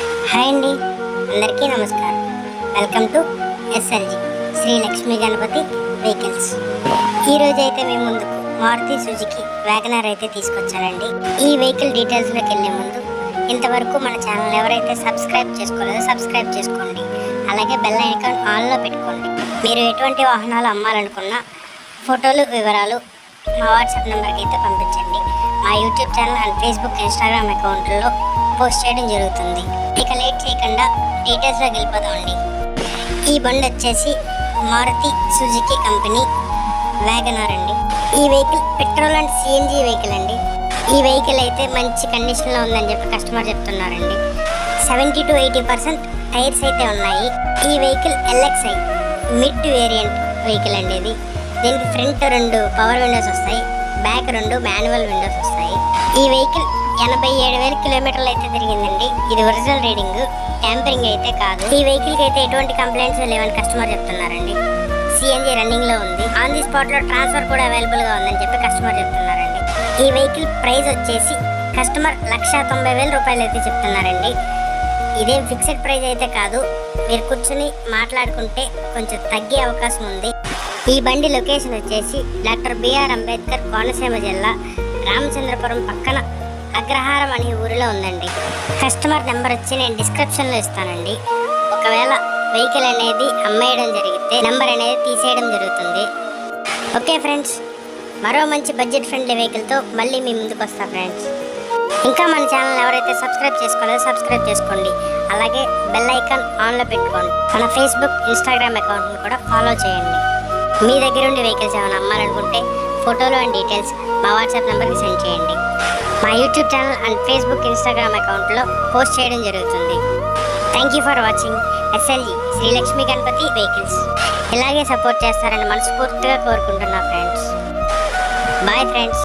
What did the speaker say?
Hi అండి. అందరికీ నమస్కారం. Welcome to SLG Sri Lakshmi Ganapathi vehicles. ఈరోజు అయితే మేము ముందుకు మారుతి సుజుకి వ్యాగనార్ అయితే తీసుకొచ్చానండి. ఈ వెహికల్ డీటెయిల్స్లోకి వెళ్ళే ముందు ఇంతవరకు మన ఛానల్ ఎవరైతే సబ్స్క్రైబ్ చేసుకోలేదో సబ్స్క్రైబ్ చేసుకోండి. అలాగే బెల్ ఐకాన్ ఆన్లో పెట్టుకోండి. మీరు ఎటువంటి వాహనాలు అమ్మాలనుకున్నా ఫోటోలు వివరాలు మా వాట్సాప్ నెంబర్కి అయితే పంపించండి. మా YouTube channel and Facebook Instagram అకౌంట్లో పోస్ట్ చేయడం జరుగుతుంది. ఇక లేట్ చేయకుండా డీటెయిల్స్లోకి వెళ్ళిపోదామండి. ఈ బండి వచ్చేసి మారుతి సుజుకి కంపెనీ వ్యాగనార్ అండి. ఈ vehicle petrol and CNG vehicle అండి. ఈ వెహికల్ అయితే మంచి కండిషన్లో ఉందని చెప్పి కస్టమర్ చెప్తున్నారండి. Seventy two eighty percent tyres అయితే ఉన్నాయి. ఈ vehicle LXI mid variant vehicle అండి ఇది. దీనికి ఫ్రంట్ రెండు పవర్ విండోస్ వస్తాయి బ్యాక్ రెండు మాన్యువల్ విండోస్ వస్తాయి. ఈ వెహికల్ ఎనభై ఏడు వేల కిలోమీటర్లు అయితే తిరిగిందండి. ఇది ఒరిజినల్ రీడింగ్ ట్యాంపరింగ్ అయితే కాదు. ఈ వెహికల్కి అయితే ఎటువంటి కంప్లైంట్స్ లేవని కస్టమర్ చెప్తున్నారండి. సిఎన్జి రన్నింగ్లో ఉంది. ఆన్ ది స్పాట్లో ట్రాన్స్ఫర్ కూడా అవైలబుల్గా ఉందని చెప్పి కస్టమర్ చెప్తున్నారండి. ఈ వెహికల్ ప్రైస్ వచ్చేసి కస్టమర్ లక్ష తొంభై వేల రూపాయలు అయితే చెప్తున్నారండి. ఇదేం ఫిక్స్డ్ ప్రైస్ అయితే కాదు. మీరు కూర్చుని మాట్లాడుకుంటే కొంచెం తగ్గే అవకాశం ఉంది. ఈ బండి లొకేషన్ వచ్చేసి డాక్టర్ బిఆర్ అంబేద్కర్ కోనసీమ జిల్లా రామచంద్రపురం పక్కన అగ్రహారం అనే ఊరిలో ఉందండి. కస్టమర్ నెంబర్ వచ్చి నేను డిస్క్రిప్షన్లో ఇస్తానండి. ఒకవేళ వెహికల్ అనేది అమ్మేయడం జరిగితే నెంబర్ అనేది తీసేయడం జరుగుతుంది. ఓకే ఫ్రెండ్స్ మరో మంచి బడ్జెట్ ఫ్రెండ్లీ వెహికల్తో మళ్ళీ మీ ముందుకు వస్తా ఫ్రెండ్స్ ఇంకా మన ఛానల్ ఎవరైతే సబ్స్క్రైబ్ చేసుకోలేదో సబ్స్క్రైబ్ చేసుకోండి. అలాగే బెల్ ఐకాన్ ఆన్లో పెట్టుకోండి. మన ఫేస్బుక్ ఇన్స్టాగ్రామ్ అకౌంట్ని కూడా ఫాలో చేయండి. మీ దగ్గర ఉండి వెహికల్స్ ఏమైనా అమ్మాలనుకుంటే ఫోటోలు అండ్ డీటెయిల్స్ మా వాట్సాప్ నెంబర్కి సెండ్ చేయండి. మా YouTube channel and Facebook Instagram అకౌంట్లో పోస్ట్ చేయడం జరుగుతుంది. Thank you for watching SLG Srilakshmi Ganapathi vehicles ఇలాగే సపోర్ట్ చేస్తారని మనస్ఫూర్తిగా కోరుకుంటున్నా ఫ్రెండ్స్ బాయ్ ఫ్రెండ్స్